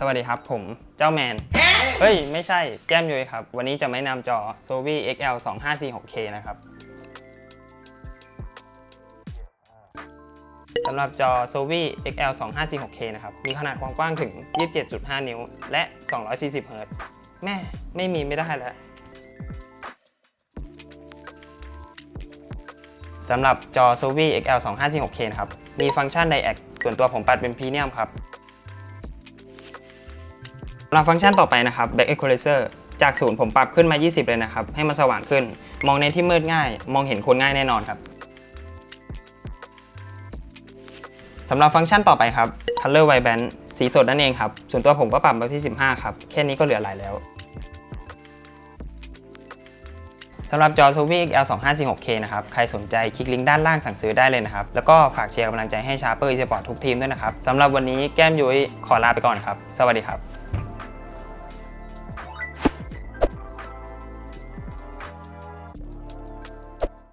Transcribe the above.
สวัสดีครับ ผมเจ้าแมน เฮ้ย ไม่ใช่แก้มยุ้ยครับ วันนี้จะไม่นำจอ s o v i XL 2546K นะครับ สำหรับจอ s o v i XL 2546K นะครับ มีขนาดความกว้างถึง 27.5 นิ้ว และ 240 เฮิรตซ์แม่ ไม่มีไม่ได้แล้วสำหรับจอ s o v i XL 2546K นะครับ มีฟังก์ชัน Diac ส่วนตัวผมปัดเป็นพรีเมียมครับ สำหรับฟังก์ชันต่อไปนะครับ Back Equalizer จากศูนย์ผมปรับขึ้นมา 20 เลยนะครับ ให้มันสว่างขึ้น มองในที่มืดง่าย มองเห็นคนง่ายแน่นอนครับสำหรับฟังก์ชันต่อไปครับ Color Vibrant สีสดนั่นเองครับ ส่วนตัวผมก็ปรับมาที่ 15 ครับ แค่นี้ก็เหลือหลายแล้วสำหรับจอ s o v i XL 2546K นะครับ ใครสนใจคลิกลิงก์ด้านล่างสั่งซื้อได้เลยนะครับ แล้วก็ฝากเชียร์กำลังใจให้ชาร์เปอร์อีสปอร์ตทุกทีมด้วยนะครับ สำหรับวันนี้แก้มยุ้ยขอลาไปก่อนครับ สวัสดีครับ